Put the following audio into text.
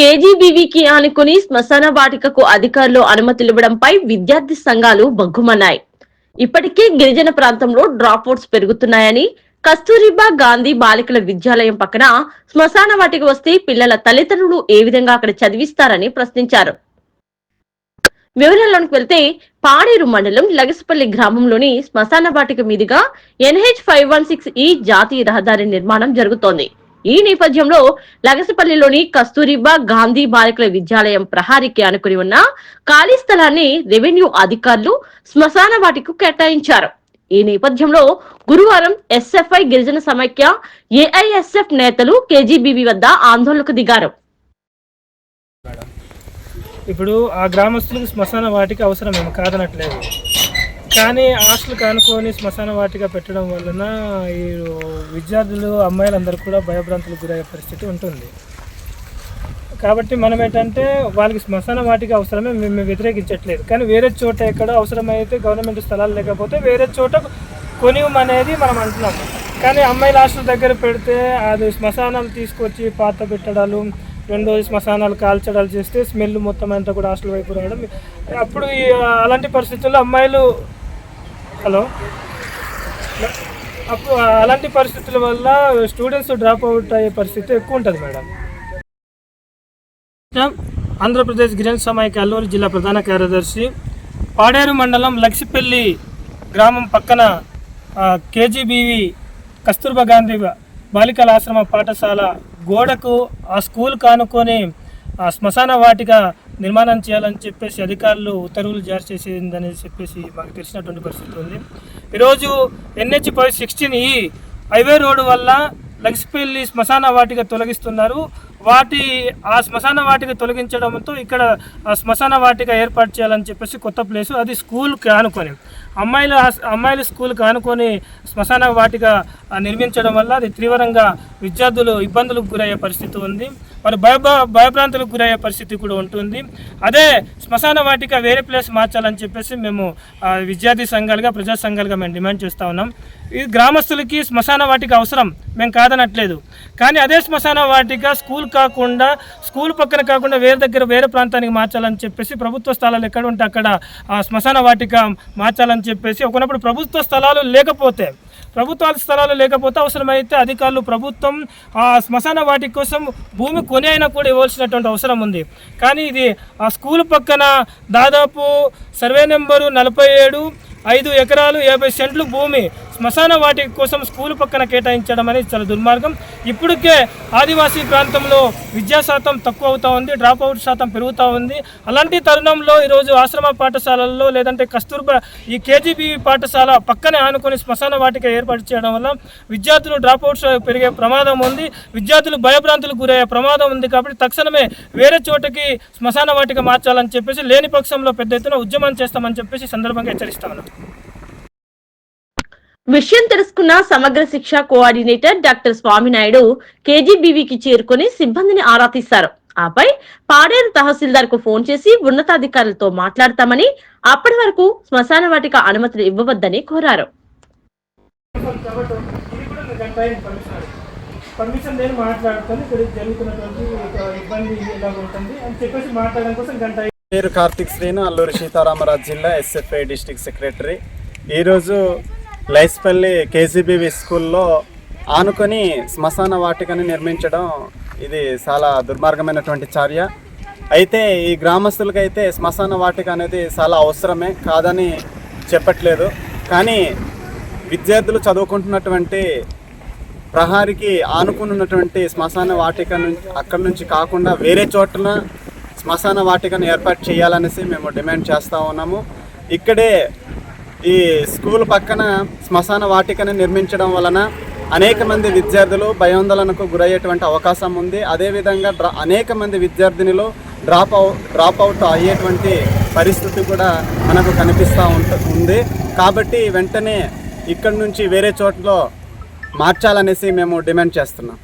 కేజీబీవీకి ఆనుకుని శ్మశాన వాటికకు అధికారులు అనుమతులివ్వడంపై విద్యార్థి సంఘాలు బగ్గుమన్నాయి ఇప్పటికే గిరిజన ప్రాంతంలో డ్రాప్ అవుట్స్ పెరుగుతున్నాయని కస్తూరిబా గాంధీ బాలికల విద్యాలయం పక్కన శ్మశాన వాటికి వస్తే పిల్లల తల్లిదండ్రులు ఏ విధంగా అక్కడ చదివిస్తారని ప్రశ్నించారు. వివరాల్లోకి వెళ్తే పాడేరు మండలం లగసపల్లి గ్రామంలోని శ్మశాన వాటిక మీదుగా ఎన్హెచ్ ఫైవ్ వన్ సిక్స్ ఈ జాతీయ రహదారి నిర్మాణం జరుగుతోంది. ఈ నేపథ్యంలో లగసపల్లిలోని కస్తూరిబా గాంధీ బాలికల విద్యాలయం ప్రహారీకి అనుకుని ఉన్న ఖాళీ స్థలాన్ని రెవెన్యూ అధికారులు శ్మశాన వాటికి కేటాయించారు. ఈ నేపథ్యంలో గురువారం ఎస్ఎఫ్ఐ గిరిజన సమైక్య ఏఐఎస్ఎఫ్ నేతలు కేజీబీవీ వద్ద ఆందోళనకు దిగారు. ఇప్పుడు ఆ గ్రామస్తులకు శ్మశాన వాటికి అవసరం ఏమి కాదనట్లేదు. కానీ హాస్టల్ కానుకొని శ్మశాన వాటిగా పెట్టడం వలన ఈ విద్యార్థులు అమ్మాయిలందరూ కూడా భయభ్రాంతులకు గురయ్యే పరిస్థితి ఉంటుంది. కాబట్టి మనం ఏంటంటే వాళ్ళకి శ్మశాన వాటికి అవసరమే మేము వ్యతిరేకించట్లేదు. కానీ వేరే చోట ఎక్కడ అవసరమైతే గవర్నమెంట్ స్థలాలు లేకపోతే వేరే చోట కొనివ్వమనేది మనం అంటున్నాం. కానీ అమ్మాయిల హాస్టల్ దగ్గర పెడితే అది శ్మశానాలు తీసుకొచ్చి పాత పెట్టడాలు రెండో శ్మశానాలు కాల్చడాలు చేస్తే స్మెల్ మొత్తం అంతా కూడా హాస్టల్ వైపు రావడం. అప్పుడు ఈ అలాంటి పరిస్థితుల్లో అమ్మాయిలు హలో. అప్పుడు అలాంటి పరిస్థితుల వల్ల స్టూడెంట్స్ డ్రాప్ అవుట్ అయ్యే పరిస్థితి ఎక్కువ ఉంటుంది మేడం. ఆంధ్రప్రదేశ్ గిరిజన సమాయక అల్లూరు జిల్లా ప్రధాన కార్యదర్శి పాడేరు మండలం లక్సిపల్లి గ్రామం పక్కన కేజీబీవి కస్తూర్బా గాంధీ బాలికల ఆశ్రమ పాఠశాల గోడకు ఆ స్కూల్ కానుకొని ఆ శ్మశాన వాటిక నిర్మాణం చేయాలని చెప్పేసి అధికారులు ఉత్తర్వులు జారీ చేసిందని చెప్పేసి మాకు తెలిసినటువంటి పరిస్థితి ఉంది. ఈరోజు ఎన్హెచ్ ఫైవ్ సిక్స్టీన్ ఈ హైవే రోడ్డు వల్ల లగ్స్పల్లి శ్మశాన వాటిక తొలగిస్తున్నారు. వాటి ఆ శ్మశాన వాటిక తొలగించడంతో ఇక్కడ శ్మశాన వాటిక ఏర్పాటు చేయాలని చెప్పేసి కొత్త ప్లేసు. అది స్కూల్కి ఆనుకొని అమ్మాయిల అమ్మాయిలు అమ్మాయిల స్కూల్కి ఆనుకొని శ్మశాన వాటిక నిర్మించడం వల్ల అది తీవ్రంగా విద్యార్థులు ఇబ్బందులకు గురయ్యే పరిస్థితి ఉంది. మరి భయ భయభ్రాంతులకు గురయ్యే పరిస్థితి కూడా ఉంటుంది. అదే శ్మశాన వాటిక వేరే ప్లేస్ మార్చాలని చెప్పేసి మేము విద్యార్థి సంఘాలుగా ప్రజా సంఘాలుగా మేము డిమాండ్ చేస్తూ ఉన్నాం. ఈ గ్రామస్తులకి శ్మశాన వాటిక అవసరం. మేము కాదనట్లేదు. కానీ అదే శ్మశాన వాటిక స్కూల్ కాకుండా స్కూల్ పక్కన కాకుండా వేరే దగ్గర వేరే ప్రాంతానికి మార్చాలని చెప్పేసి ప్రభుత్వ స్థలాలు ఎక్కడ ఉంటే అక్కడ ఆ శ్మశాన వాటిక మార్చాలని చెప్పేసి ఒకనప్పుడు ప్రభుత్వ స్థలాలు లేకపోతే ప్రభుత్వ స్థలాలు లేకపోతే అవసరమైతే అధికారులు ప్రభుత్వం ఆ శ్మశాన వాటి కోసం భూమి కొని అయినా కూడా ఇవ్వాల్సినటువంటి అవసరం ఉంది. కానీ ఇది ఆ స్కూల్ పక్కన దాదాపు సర్వే నెంబరు నలభై ఏడు ఐదు ఎకరాలు యాభై సెంట్లు భూమి శ్మశాన వాటి కోసం స్కూల్ పక్కన కేటాయించడం అనేది చాలా దుర్మార్గం. ఇప్పటికే ఆదివాసీ ప్రాంతంలో విద్యా శాతం తక్కువ అవుతూ ఉంది డ్రాప్ అవుట్ శాతం పెరుగుతూ ఉంది. అలాంటి తరుణంలో ఈరోజు ఆశ్రమ పాఠశాలల్లో లేదంటే కస్తూర్బా ఈ కేజీబీ పాఠశాల పక్కనే ఆనుకొని శ్మశాన వాటిక ఏర్పాటు చేయడం వల్ల విద్యార్థులు డ్రాప్ అవుట్స్ పెరిగే ప్రమాదం ఉంది. విద్యార్థులు భయభ్రాంతులకు గురయ్యే ప్రమాదం ఉంది కాబట్టి తక్షణమే వేరే చోటకి శ్మశాన వాటిక మార్చాలని చెప్పేసి లేని పక్షంలో పెద్ద ఎత్తున ఉద్యమం చేస్తామని చెప్పేసి సందర్భంగా హెచ్చరిస్తామన్నాం విషయం తెలుసుకున్న సమగ్ర శిక్ష కోఆర్డినేటర్ డాక్టర్ స్వామినాయుడు కేజీబీవీకి చేరుకుని సిబ్బందిని ఆరా తీశారు. ఆపై పాడేరు తహసీల్దార్కు ఫోన్ చేసి ఉన్నతాధికారులతో మాట్లాడతామని అప్పటి వరకు శ్మశాన వాటిక అనుమతులు ఇవ్వవద్దని కోరారు. పర్మిషన్. మాట్లాడుతాను ఇక్కడ జరుగుతున్నటువంటి ఇబ్బంది ఎలా ఉంటుంది అని చెప్పేసి మాట్లాడడం కోసం గంట పేరు కార్తిక్ శ్రీను అల్లూరి సీతారామరాజు జిల్లా ఎస్ఎఫ్ఐ డిస్టిక్ సెక్రటరీ. ఈరోజు లైస్పల్లి కేజీబీవి స్కూల్లో ఆనుకొని శ్మశాన వాటికని నిర్మించడం ఇది చాలా దుర్మార్గమైనటువంటి చర్య. అయితే ఈ గ్రామస్తులకైతే శ్మశాన వాటిక అనేది చాలా అవసరమే కాదని చెప్పట్లేదు. కానీ విద్యార్థులు చదువుకుంటున్నటువంటి ప్రహారికి ఆనుకుని ఉన్నటువంటి శ్మశాన వాటిక నుంచి అక్కడి నుంచి కాకుండా వేరే చోట్ల శ్మశాన వాటికను ఏర్పాటు చేయాలనేసి మేము డిమాండ్ చేస్తూ ఉన్నాము. ఇక్కడే ఈ స్కూల్ పక్కన శ్మశాన వాటికను నిర్మించడం వలన అనేక మంది విద్యార్థులు భయాందోళనకు గురయ్యేటువంటి అవకాశం ఉంది. అదేవిధంగా డ్రా అనేక మంది విద్యార్థినిలు డ్రాప్ అవుట్ డ్రాప్ అవుట్ అయ్యేటువంటి పరిస్థితి కూడా మనకు కనిపిస్తూ ఉంట ఉంది. కాబట్టి వెంటనే ఇక్కడి నుంచి వేరే చోట్ల మార్చాలనేసి మేము డిమాండ్ చేస్తున్నాం.